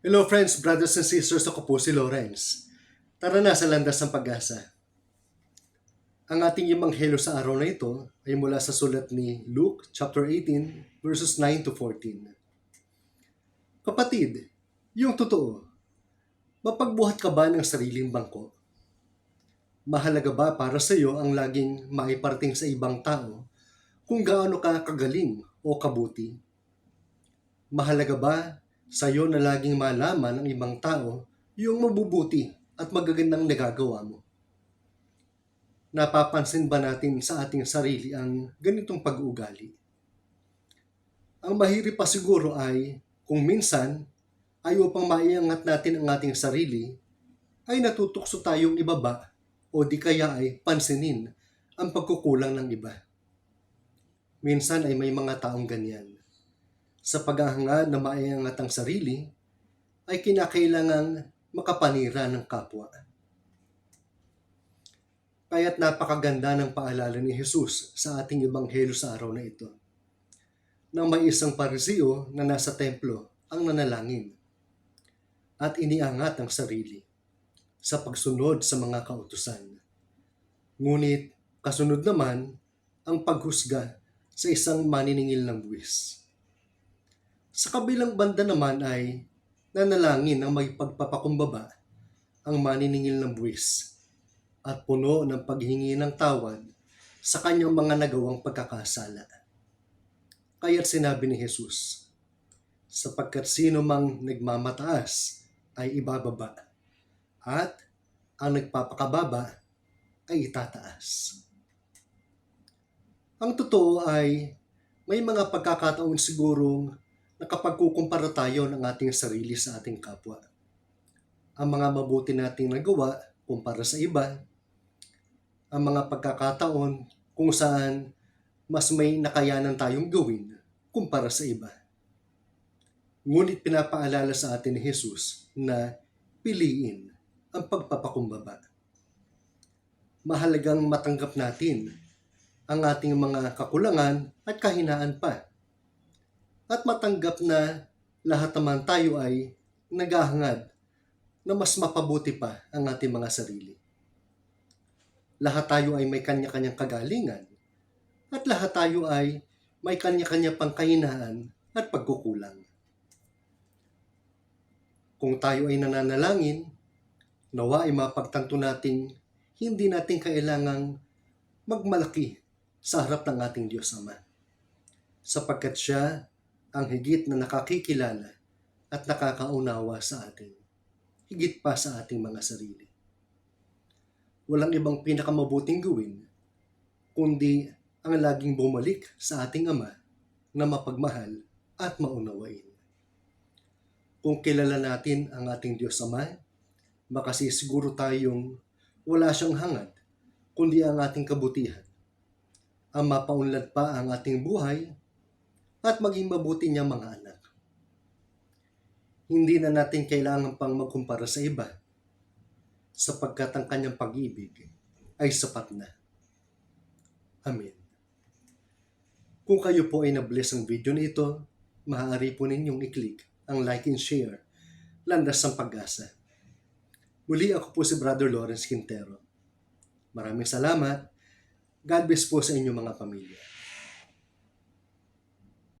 Hello friends, brothers and sisters, ako po si Lawrence. Tara na sa landas ng pag-asa. Ang ating imanghelo sa araw na ito ay mula sa sulat ni Luke chapter 18 verses 9 to 14. Kapatid, yung totoo, mapagbuhat ka ba ng sariling bangko? Mahalaga ba para sa iyo ang laging maiparting sa ibang tao kung gaano ka kagaling o kabuti? Mahalaga ba sa iyo na laging malaman ng ibang tao yung mabubuti at magagandang nagagawa mo? Napapansin ba natin sa ating sarili ang ganitong pag-uugali? Ang mahirap pa siguro ay kung minsan ay upang maiangat natin ang ating sarili, ay natutukso tayong ibaba o di kaya ay pansinin ang pagkukulang ng iba. Minsan ay may mga taong ganyan. Sa paghahanga na maiangat ang sarili, ay kinakailangang makapanira ng kapwa. Kaya't napakaganda ng paalala ni Jesus sa ating ibanghelo sa araw na ito. Nang may isang pariseo na nasa templo ang nanalangin at iniangat ang sarili sa pagsunod sa mga kautusan. Ngunit kasunod naman ang paghusga sa isang maniningil ng buwis. Sa kabilang banda naman ay nanalangin ng may pagpapakumbaba ang maniningil ng buwis at puno ng paghingi ng tawad sa kanyang mga nagawang pagkakasala. Kaya't sinabi ni Jesus, sapagkat sino mang nagmamataas ay ibababa at ang nagpapakababa ay itataas. Ang totoo ay may mga pagkakataon sigurong nakapagkukumpara tayo ng ating sarili sa ating kapwa. Ang mga mabuti nating nagawa kumpara sa iba, ang mga pagkakataon kung saan mas may nakayanan tayong gawin kumpara sa iba. Ngunit pinapaalala sa atin ni Jesus na piliin ang pagpapakumbaba. Mahalagang matanggap natin ang ating mga kakulangan at kahinaan pa. At matanggap na lahat naman tayo ay naghahangad na mas mapabuti pa ang ating mga sarili. Lahat tayo ay may kanya-kanyang kagalingan at lahat tayo ay may kanya-kanya pang kahinaan at pagkukulang. Kung tayo ay nananalangin, nawa ay mapagtanto nating hindi natin kailangang magmalaki sa harap ng ating Diyos Ama. Sapagkat siya ang higit na nakakikilala at nakakaunawa sa atin. Higit pa sa ating mga sarili. Walang ibang pinakamabuting gawin, kundi ang laging bumalik sa ating Ama na mapagmahal at maunawain. Kung kilala natin ang ating Diyos Ama, makasisiguro tayong wala siyang hangad, kundi ang ating kabutihan. Ang mapaunlad pa ang ating buhay at maging mabuti niyang mga anak. Hindi na natin kailangan pang magkumpara sa iba sapagkat ang kanyang pag-ibig ay sapat na. Amen. Kung kayo po ay na-bless ang video na ito, maaari po ninyong i-click ang like and share, landas ng pag-asa. Muli ako po si Brother Lawrence Quintero. Maraming salamat. God bless po sa inyong mga pamilya.